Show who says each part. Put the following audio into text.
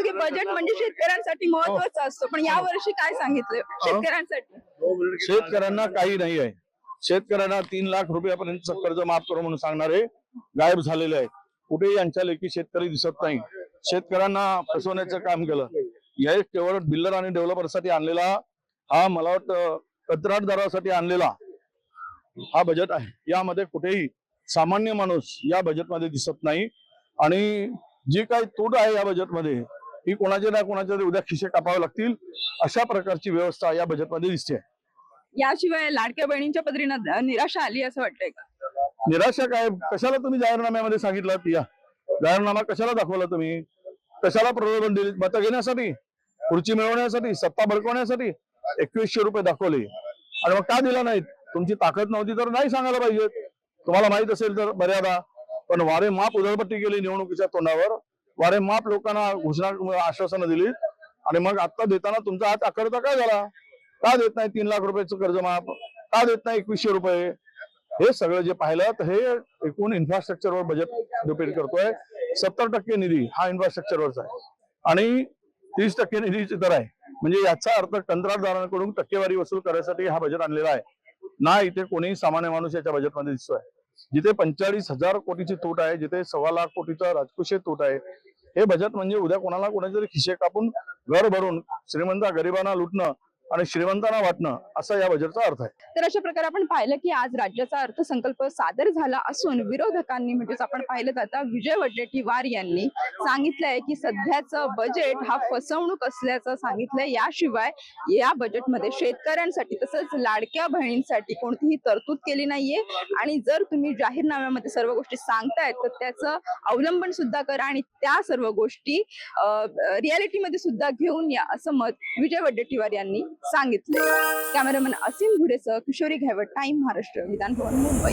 Speaker 1: असतं की बजेट म्हणजे शेतकऱ्यांसाठी महत्वाचं असतं. पण या वर्षी काय सांगितलं? शेतकऱ्यांसाठी.
Speaker 2: शेतकऱ्यांना काही नाही आहे. शेतकऱ्यांना तीन लाख रुपयापर्यंत कर्ज माफ करू म्हणून सांगणारे गायब झालेले आहे कुठेही यांच्या लेखी शेतकरी दिसत नाही. शेतकऱ्यांना फसवण्याचं काम केलं. या केवळ बिल्डर आणि डेव्हलपरसाठी आणलेला हा मला वाटतं कंत्राटदारासाठी आणलेला हा बजेट आहे. यामध्ये कुठेही सामान्य माणूस या बजेटमध्ये दिसत नाही. आणि जी काही तूट आहे या बजेटमध्ये ही कोणाचे ना कोणाचे तरी उद्या खिशे कापावे लागतील. अशा प्रकारची व्यवस्था या बजेटमध्ये दिसते.
Speaker 1: याशिवाय लाडक्या बहिणींच्या पदरीनं निराशा आली असं वाटतंय का?
Speaker 2: निराशा काय? कशाला तुम्ही जाहीरनाम्यामध्ये सांगितलं या जाहीरनामा कशाला दाखवला तुम्ही? कशाला प्रलोभन दिली? मतं घेण्यासाठी? खुर्ची मिळवण्यासाठी? सत्ता बळकवण्यासाठी एकवीसशे रुपये दाखवले. आणि मग का दिला नाहीत? तुमची ताकद नव्हती तर नाही सांगायला पाहिजे तुम्हाला माहीत असेल तर मर्यादा. पण वारे माप उधळपट्टी केली निवडणुकीच्या तोंडावर. वारे माप लोकांना घोषणा आश्वासनं दिली. आणि मग आता देताना तुमचा हात आकडता काय झाला? का देत नाही तीन लाख रुपयाचं कर्ज माफ? का देत नाही एकवीसशे रुपये? हे सगळं जे पाहिलं तर हे एकूण इन्फ्रास्ट्रक्चरवर बजेट डिपेंड करतोय. सत्तर टक्के निधी हा इन्फ्रास्ट्रक्चरवरचा आहे. आणि तीस टक्के निधी दर आहे. म्हणजे याचा अर्थ कंत्राटदारांकडून टक्केवारी वसूल करण्यासाठी हा बजेट आणलेला आहे. ना इथे कोणीही सामान्य माणूस याच्या बजेटमध्ये दिसतोय. जिथे पंचेचाळीस हजार कोटीची तूट आहे जिथे सव्वा लाख कोटीचा राजकोषीय तूट आहे हे बजेट म्हणजे उद्या कोणाला कोणाचे खिशे कापून घर भरून श्रीमंत गरिबांना लुटणं आणि श्रीमंतांना वाटणं असा या बजेटचा अर्थ आहे.
Speaker 1: तर अशा प्रकारे आपण पाहिलं की आज राज्याचा अर्थसंकल्प सादर झाला असून विरोधकांनी म्हणजेच आपण पाहिलं तर आता विजय वडेट्टीवार यांनी सांगितलंय की सध्याचं बजेट हा फसवणूक असल्याचं सांगितलंय. याशिवाय या बजेटमध्ये शेतकऱ्यांसाठी तसंच लाडक्या बहिणींसाठी कोणतीही तरतूद केली नाहीये. आणि जर तुम्ही जाहीरनाम्यामध्ये सर्व गोष्टी सांगतायत तर त्याचं अवलंबन सुद्धा करा आणि त्या सर्व गोष्टी रियालिटीमध्ये सुद्धा घेऊन या असं मत विजय वडेट्टीवार यांनी सांगितले. कॅमेरामन असीम घुरेसह किशोरी घायवट टाइम महाराष्ट्र विधानभवन मुंबई.